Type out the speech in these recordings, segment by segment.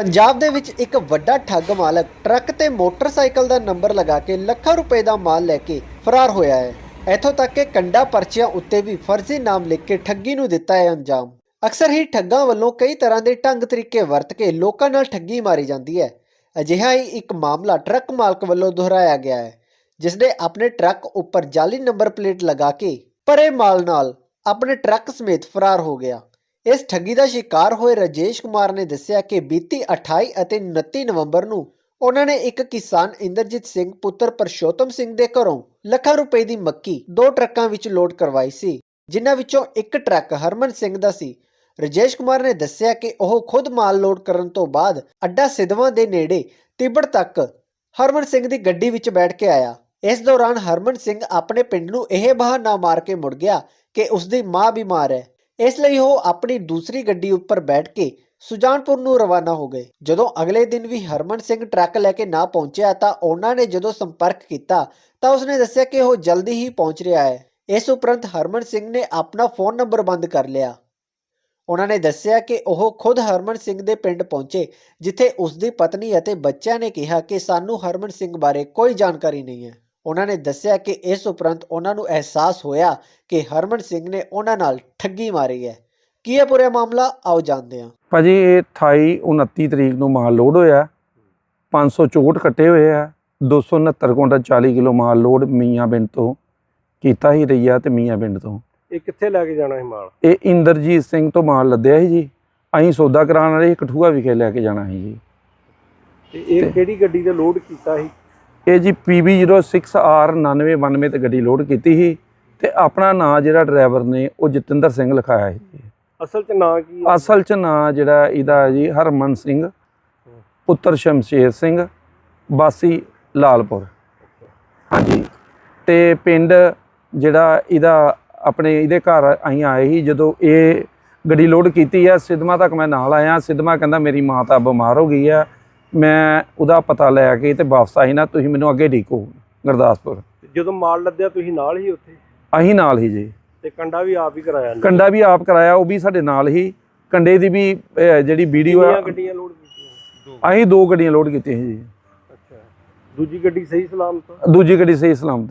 ਪੰਜਾਬ ਦੇ ਵਿੱਚ ਇੱਕ ਵੱਡਾ ਠੱਗ ਮਾਲਕ ਟਰੱਕ ਤੇ ਮੋਟਰਸਾਈਕਲ ਦਾ ਨੰਬਰ ਲਗਾ ਕੇ ਲੱਖਾਂ ਰੁਪਏ ਦਾ ਮਾਲ ਲੈ ਕੇ ਫਰਾਰ ਹੋਇਆ ਹੈ। ਇੱਥੋਂ ਤੱਕ ਕਿ ਕੰਡਾ ਪਰਚੀਆਂ ਉੱਤੇ ਵੀ ਫਰਜ਼ੀ ਨਾਮ ਲਿਖ ਕੇ ਠੱਗੀ ਨੂੰ ਦਿੱਤਾ ਹੈ ਅੰਜਾਮ। ਅਕਸਰ ਹੀ ਠੱਗਾਂ ਵੱਲੋਂ ਕਈ ਤਰ੍ਹਾਂ ਦੇ ਢੰਗ ਤਰੀਕੇ ਵਰਤ ਕੇ ਲੋਕਾਂ ਨਾਲ ਠੱਗੀ ਮਾਰੀ ਜਾਂਦੀ ਹੈ। ਅਜਿਹਾ ਹੀ ਇੱਕ ਮਾਮਲਾ ਟਰੱਕ ਮਾਲਕ ਵੱਲੋਂ ਦੁਹਰਾਇਆ ਗਿਆ ਹੈ ਜਿਸ ਨੇ ਆਪਣੇ ਟਰੱਕ ਉੱਪਰ ਜਾਲੀ ਨੰਬਰ ਪਲੇਟ ਲਗਾ ਕੇ ਭਰੇ ਮਾਲ ਨਾਲ ਆਪਣੇ ਟਰੱਕ ਸਮੇਤ ਫਰਾਰ ਹੋ ਗਿਆ। ਇਸ ਠੱਗੀ ਦਾ ਸ਼ਿਕਾਰ ਹੋਏ ਰਾਜੇਸ਼ ਕੁਮਾਰ ਨੇ ਦੱਸਿਆ ਕਿ ਬੀਤੀ 28 ਅਤੇ 29 ਨਵੰਬਰ ਨੂੰ ਉਹਨਾਂ ਨੇ ਇੱਕ ਕਿਸਾਨ ਇੰਦਰਜੀਤ ਸਿੰਘ ਪੁੱਤਰ ਪਰਸ਼ੋਤਮ ਸਿੰਘ ਦੇ ਘਰੋਂ ਲੱਖਾਂ ਰੁਪਏ ਦੀ ਮੱਕੀ ਦੋ ਟਰੱਕਾਂ ਵਿੱਚ ਲੋਡ ਕਰਵਾਈ ਸੀ, ਜਿਨ੍ਹਾਂ ਵਿੱਚੋਂ ਇੱਕ ਟਰੱਕ ਹਰਮਨ ਸਿੰਘ ਦਾ ਸੀ। ਰਾਜੇਸ਼ ਕੁਮਾਰ ਨੇ ਦੱਸਿਆ ਕਿ ਉਹ ਖੁਦ ਮਾਲ ਲੋਡ ਕਰਨ ਤੋਂ ਬਾਅਦ ਅੱਡਾ ਸਿਧਵਾਂ ਦੇ ਨੇੜੇ ਤਿੱਬੜ ਤੱਕ ਹਰਮਨ ਸਿੰਘ ਦੀ ਗੱਡੀ ਵਿੱਚ ਬੈਠ ਕੇ ਆਇਆ। ਇਸ ਦੌਰਾਨ ਹਰਮਨ ਸਿੰਘ ਆਪਣੇ ਪਿੰਡ ਨੂੰ ਇਹ ਬਹਾਨਾ ਮਾਰ ਕੇ ਮੁੜ ਗਿਆ ਕਿ ਉਸ ਦੀ ਮਾਂ ਬਿਮਾਰ ਹੈ। ਇਸ ਲਈ ਉਹ ਆਪਣੀ ਦੂਸਰੀ ਗੱਡੀ ਉੱਪਰ ਬੈਠ ਕੇ ਸੁਜਾਨਪੁਰ ਨੂੰ ਰਵਾਨਾ ਹੋ ਗਏ। ਜਦੋਂ ਅਗਲੇ ਦਿਨ ਵੀ ਹਰਮਨ ਸਿੰਘ ਟਰੱਕ ਲੈ ਕੇ ਨਾ ਪਹੁੰਚਿਆ ਤਾਂ ਉਹਨਾਂ ਨੇ ਜਦੋਂ ਸੰਪਰਕ ਕੀਤਾ ਤਾਂ ਉਸਨੇ ਦੱਸਿਆ ਕਿ ਉਹ ਜਲਦੀ ਹੀ ਪਹੁੰਚ ਰਿਹਾ ਹੈ। ਇਸ ਉਪਰੰਤ ਹਰਮਨ ਸਿੰਘ ਨੇ ਆਪਣਾ ਫੋਨ ਨੰਬਰ ਬੰਦ ਕਰ ਲਿਆ। ਉਹਨਾਂ ਨੇ ਦੱਸਿਆ ਕਿ ਉਹ ਖੁਦ ਹਰਮਨ ਸਿੰਘ ਦੇ ਪਿੰਡ ਪਹੁੰਚੇ, ਜਿੱਥੇ ਉਸ ਦੀ ਪਤਨੀ ਅਤੇ ਬੱਚਿਆਂ ਨੇ ਕਿਹਾ ਕਿ ਸਾਨੂੰ ਹਰਮਨ ਸਿੰਘ ਬਾਰੇ ਕੋਈ ਜਾਣਕਾਰੀ ਨਹੀਂ ਹੈ। ਉਹਨਾਂ ਨੇ ਦੱਸਿਆ ਕਿ ਇਸ ਉਪਰੰਤ ਉਹਨਾਂ ਨੂੰ ਅਹਿਸਾਸ ਹੋਇਆ ਕਿ ਹਰਮਨ ਸਿੰਘ ਨੇ ਉਹਨਾਂ ਨਾਲ ਠੱਗੀ ਮਾਰੀ ਹੈ। ਕੀ ਹੈ ਪੂਰਾ ਮਾਮਲਾ? ਆਓ ਜਾਣਦੇ ਹਾਂ। ਭਾਜੀ ਇਹ 28 29 ਤਰੀਕ ਨੂੰ ਮਾਲ ਲੋਡ ਹੋਇਆ 564 ਕੱਟੇ ਹੋਏ ਆ 269 ਕੁਇੰਟਲ 40 ਕਿਲੋ ਮਾਲ ਲੋਡ ਮੀਆਂ ਪਿੰਡ ਤੋਂ ਕੀਤਾ ਹੀ ਰਈਆ ਤੇ ਮੀਆਂ ਪਿੰਡ ਤੋਂ। ਇਹ ਕਿੱਥੇ ਲੈ ਕੇ ਜਾਣਾ ਹੈ ਮਾਲ? ਇਹ ਇੰਦਰਜੀਤ ਸਿੰਘ ਤੋਂ ਮਾਲ ਲੱਦਿਆ ਸੀ ਜੀ। ਅਸੀਂ ਸੌਦਾ ਕਰਾਉਣ ਵਾਲੇ ਕਠੂਆ ਵਿਖੇ ਲੈ ਕੇ ਜਾਣਾ ਸੀ ਜੀ। ਤੇ ਇਹ ਕਿਹੜੀ ਗੱਡੀ ਤੇ ਲੋਡ ਕੀਤਾ ਸੀ? ਇਹ ਜੀ PB06R 9992 ਤੇ ਗੱਡੀ ਲੋਡ ਕੀਤੀ ਸੀ ਤੇ ਆਪਣਾ ਨਾਂ ਜਿਹੜਾ ਡਰਾਈਵਰ ਨੇ ਉਹ ਜਤਿੰਦਰ ਸਿੰਘ ਲਿਖਾਇਆ ਸੀ ਜੀ। ਅਸਲ 'ਚ ਨਾਂ ਕੀ ਹੈ ਅਸਲ ਚ ਨਾਂ ਜਿਹੜਾ ਇਹਦਾ ਹੈ ਜੀ ਹਰਮਨ ਸਿੰਘ ਪੁੱਤਰ ਸ਼ਮਸ਼ੇਰ ਸਿੰਘ ਬਾਸੀ ਲਾਲਪੁਰ ਹਾਂਜੀ ਤੇ ਪਿੰਡ ਜਿਹੜਾ ਇਹਦਾ ਆਪਣੇ ਇਹਦੇ ਘਰ ਅਸੀਂ ਆਏ ਸੀ ਜਦੋਂ ਇਹ ਗੱਡੀ ਲੋਡ ਕੀਤੀ ਆ ਸਿਦਮਾ ਤੱਕ ਮੈਂ ਨਾਲ ਆਇਆ ਸਿਦਮਾ ਕਹਿੰਦਾ ਮੇਰੀ ਮਾਂ ਤਾਂ ਬਿਮਾਰ ਹੋ ਗਈ ਆ ਮੈਂ ਉਹਦਾ ਪਤਾ ਲੈ ਕੇ ਤੇ ਵਾਪਸ ਆਈ ਨਾ ਤੁਸੀਂ ਮੈਨੂੰ ਅੱਗੇ ਢੀਕੋ ਗੁਰਦਾਸਪੁਰ। ਜਦੋਂ ਮਾਲ ਲੱਦਿਆ ਤੁਸੀਂ ਨਾਲ ਹੀ ਉੱਥੇ? ਅਸੀਂ ਨਾਲ ਹੀ ਜੀ। ਤੇ ਕੰਡਾ ਵੀ ਆਪ ਹੀ ਕਰਾਇਆ ਕੰਡਾ ਵੀ ਆਪ ਕਰਾਇਆ ਉਹ ਵੀ ਸਾਡੇ ਨਾਲ ਹੀ। ਕੰਡੇ ਦੀ ਵੀ ਜਿਹੜੀ ਵੀਡੀਓ ਆ ਗੱਡੀਆਂ ਲੋਡ ਕੀਤੀਆਂ? ਅਸੀਂ ਦੋ ਗੱਡੀਆਂ ਲੋਡ ਕੀਤੀਆਂ ਜੀ। ਅੱਛਾ। ਦੂਜੀ ਗੱਡੀ ਸਹੀ ਸਲਾਮਤ? ਦੂਜੀ ਗੱਡੀ ਸਹੀ ਸਲਾਮਤ।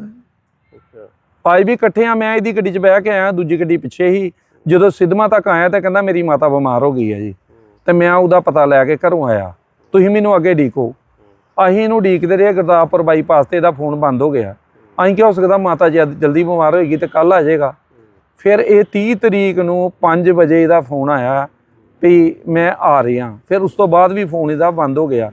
ਅੱਛਾ। ਅੱਜ ਵੀ ਇਕੱਠੇ ਆ ਮੈਂ ਇਹਦੀ ਗੱਡੀ 'ਚ ਬਹਿ ਕੇ ਆਇਆ ਦੂਜੀ ਗੱਡੀ ਪਿੱਛੇ ਹੀ। ਜਦੋਂ ਸਿਦਮਾ ਤੱਕ ਆਇਆ ਤਾਂ ਕਹਿੰਦਾ ਮੇਰੀ ਮਾਤਾ ਬਿਮਾਰ ਹੋ ਗਈ ਹੈ ਜੀ। ਤੇ ਮੈਂ ਉਹਦਾ ਪਤਾ ਲੈ ਕੇ ਘਰੋਂ ਆਇਆ। ਤੁਸੀਂ ਮੈਨੂੰ ਅੱਗੇ ਢੀਕੋ ਅਸੀਂ ਇਹਨੂੰ ਢੀਕਦੇ ਰਹੇ, ਗੁਰਦਾਸਪੁਰ ਬਾਈਪਾਸ ਤੇ ਇਹਦਾ ਫੋਨ ਬੰਦ ਹੋ ਗਿਆ। ਅਸੀਂ ਕਿਹਾ, ਹੋ ਸਕਦਾ ਮਾਤਾ ਜੀ ਜਲਦੀ ਬਿਮਾਰ ਹੋਏਗੀ ਤੇ ਕੱਲ ਆ ਜਾਏਗਾ। ਫਿਰ ਇਹ 30 ਤਰੀਕ ਨੂੰ 5 ਵਜੇ ਇਹਦਾ ਫੋਨ ਆਇਆ ਵੀ ਮੈਂ ਆ ਰਿਹਾ। ਫਿਰ ਉਸ ਤੋਂ ਬਾਅਦ ਵੀ ਫੋਨ ਇਹਦਾ ਬੰਦ ਹੋ ਗਿਆ।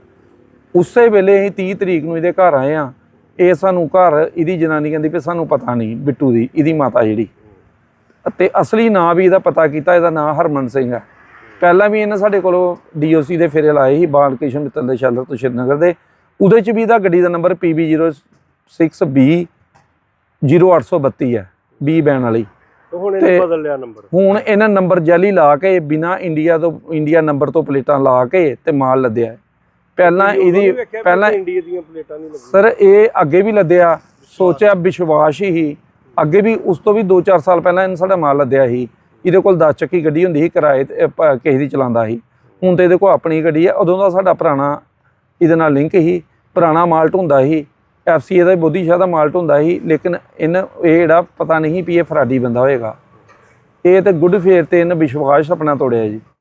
ਉਸੇ ਵੇਲੇ ਅਸੀਂ 30 ਤਰੀਕ ਨੂੰ ਇਹਦੇ ਘਰ ਆਏ ਆ ਇਹ ਸਾਨੂੰ ਘਰ ਇਹਦੀ ਜਨਾਨੀ ਕਹਿੰਦੀ ਵੀ ਸਾਨੂੰ ਪਤਾ ਨਹੀਂ ਬਿੱਟੂ ਦੀ, ਇਹਦੀ ਮਾਤਾ ਜਿਹੜੀ। ਤੇ ਅਸਲੀ ਨਾਂ ਵੀ ਇਹਦਾ ਪਤਾ ਕੀਤਾ, ਇਹਦਾ ਨਾਂ ਹਰਮਨ ਸਿੰਘ ਹੈ ਪਹਿਲਾਂ ਵੀ ਇਹਨੇ ਸਾਡੇ ਕੋਲੋਂ ਡੀਓਸੀ ਦੇ ਫੇਰੇ ਲਾਏ ਸੀ ਬਾਲ ਕ੍ਰਿਸ਼ਨ ਮਿੱਤਲ ਦੇ ਸ਼ੈਲਰ ਤੋਂ ਸ਼੍ਰੀਨਗਰ ਦੇ। ਉਹਦੇ ਚ ਵੀ ਇਹਦਾ ਗੱਡੀ ਦਾ ਨੰਬਰ PB06B 0832 ਹੈ B ਬੈਨ ਵਾਲੀ। ਹੁਣ ਇਹਨੇ ਬਦਲ ਲਿਆ ਨੰਬਰ ਹੁਣ ਇਹਨਾਂ ਨੰਬਰ ਜਾਲੀ ਲਾ ਕੇ ਬਿਨਾ ਇੰਡੀਆ ਤੋਂ ਇੰਡੀਆ ਨੰਬਰ ਤੋਂ ਪਲੇਟਾਂ ਲਾ ਕੇ ਤੇ ਮਾਲ ਲੱਦਿਆ। ਪਹਿਲਾਂ ਇਹਦੀ ਪਹਿਲਾਂ ਇੰਡੀਆ ਦੀਆਂ ਪਲੇਟਾਂ ਨਹੀਂ ਲੱਗੀਆਂ। ਸਰ ਇਹ ਅੱਗੇ ਵੀ ਲੱਦਿਆ ਸੋਚਿਆ ਵਿਸ਼ਵਾਸ ਹੀ ਅੱਗੇ ਵੀ ਉਸ ਤੋਂ ਵੀ 2-4 ਸਾਲ ਪਹਿਲਾਂ ਇਹਨੇ ਸਾਡਾ ਮਾਲ ਲੱਦਿਆ ਸੀ। ਇਹਦੇ ਕੋਲ 10 ਚੱਕੀ ਗੱਡੀ ਹੁੰਦੀ ਸੀ, ਕਿਰਾਏ ਤੇ ਕਿਸੇ ਦੀ ਚਲਾਉਂਦਾ ਸੀ। ਹੁਣ ਤੇ ਇਹਦੇ ਕੋਲ ਆਪਣੀ ਗੱਡੀ ਹੈ ਉਦੋਂ ਦਾ ਸਾਡਾ ਪੁਰਾਣਾ ਇਹਦੇ ਨਾਲ ਲਿੰਕ ਸੀ, ਪੁਰਾਣਾ ਮਾਲ ਢੁੰਦਾ ਸੀ। ਐਫਸੀਏ ਦਾ ਬੋਧੀ ਸ਼ਾਹ ਦਾ ਮਾਲ ਢੁੰਦਾ ਸੀ, ਲੇਕਿਨ ਇਹਨ, ਇਹ ਜਿਹੜਾ ਪਤਾ ਨਹੀਂ ਵੀ ਇਹ ਫਰਾਡੀ ਬੰਦਾ ਹੋਏਗਾ। ਇਹ ਤੇ ਗੁੱਡ ਫੇਰ ਤੇ ਇਹਨੇ ਵਿਸ਼ਵਾਸ ਆਪਣਾ ਤੋੜਿਆ ਜੀ।